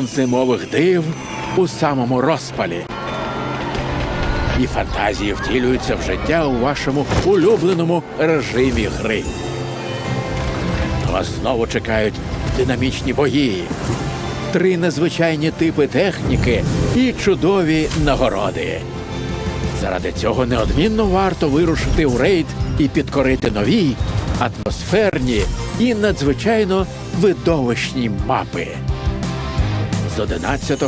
зимових див у самому розпалі. І фантазії втілюються в життя у вашому улюбленому режимі гри. Вас знову чекають динамічні бої, три незвичайні типи техніки і чудові нагороди. Заради цього неодмінно варто вирушити у рейд і підкорити нові, атмосферні і надзвичайно видовищні мапи. З 11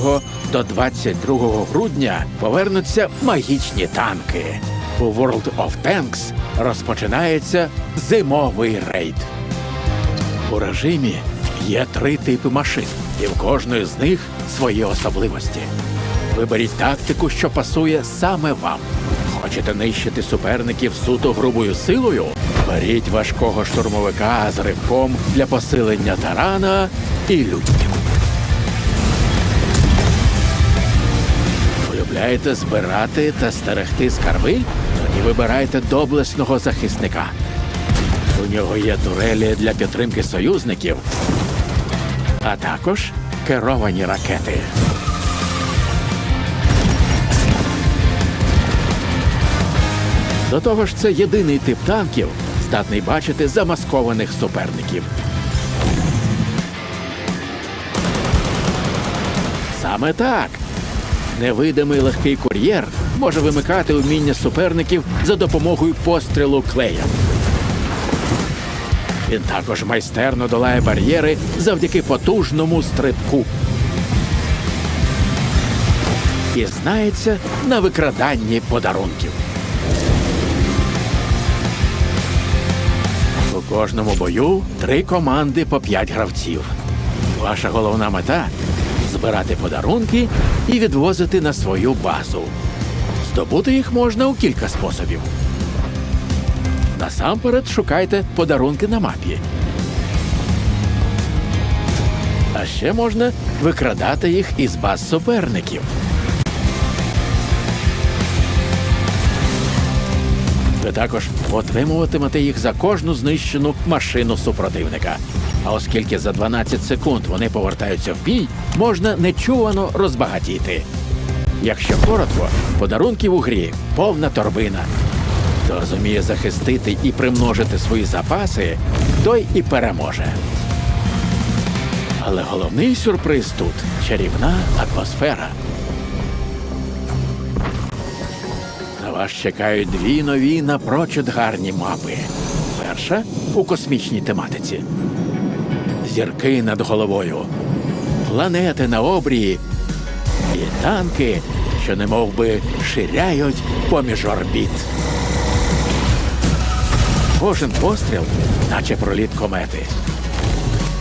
до 22 грудня повернуться магічні танки. У World of Tanks розпочинається зимовий рейд. У режимі є три типи машин, і в кожної з них свої особливості. Виберіть тактику, що пасує саме вам. Хочете нищити суперників суто грубою силою? Беріть важкого штурмовика з ривком для посилення тарана і лютнів. Полюбляєте збирати та стерегти скарби? Тоді вибирайте доблесного захисника. У нього є турелі для підтримки союзників, а також керовані ракети. До того ж, це єдиний тип танків, здатний бачити замаскованих суперників. Саме так. Невидимий легкий кур'єр може вимикати вміння суперників за допомогою пострілу клеєм. Він також майстерно долає бар'єри завдяки потужному стрибку. І знається на викраданні подарунків. У кожному бою три команди по п'ять гравців. Ваша головна мета збирати подарунки і відвозити на свою базу. Здобути їх можна у кілька способів. Насамперед шукайте подарунки на мапі. А ще можна викрадати їх із баз суперників. Ви також отримуватимете їх за кожну знищену машину супротивника. А оскільки за 12 секунд вони повертаються в бій, можна нечувано розбагатіти. Якщо коротко, подарунків у грі повна торбина. Хто зуміє захистити і примножити свої запаси, той і переможе. Але головний сюрприз тут чарівна атмосфера. Вас чекають дві нові напрочуд гарні мапи. Перша у космічній тематиці. Зірки над головою, планети на обрії і танки, що немов би ширяють поміж орбіт. Кожен постріл, наче проліт комети.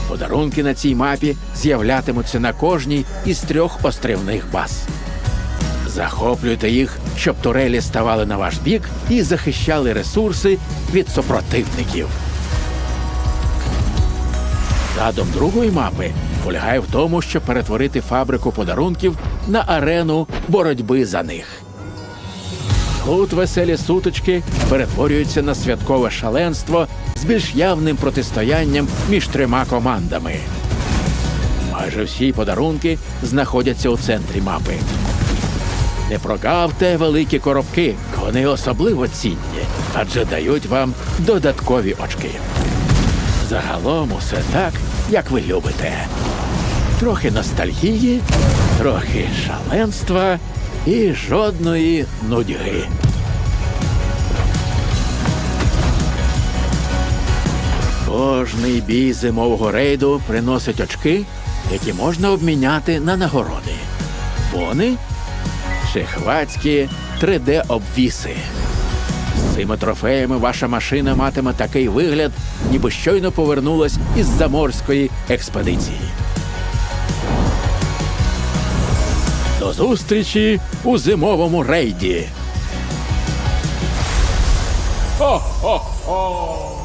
Подарунки на цій мапі з'являтимуться на кожній із трьох острівних баз. Захоплюйте їх, щоб турелі ставали на ваш бік і захищали ресурси від супротивників. Задум другої мапи полягає в тому, щоб перетворити фабрику подарунків на арену боротьби за них. Тут веселі сутички перетворюються на святкове шаленство з більш явним протистоянням між трьома командами. Майже всі подарунки знаходяться у центрі мапи. Не прогавте великі коробки, вони особливо цінні, адже дають вам додаткові очки. Загалом усе так, як ви любите. Трохи ностальгії, трохи шаленства і жодної нудьги. Кожний бій зимового рейду приносить очки, які можна обміняти на нагороди. Вони шихвацькі 3D-обвіси. З цими трофеями ваша машина матиме такий вигляд, ніби щойно повернулась із заморської експедиції. До зустрічі у зимовому рейді. Хо-хо-хо!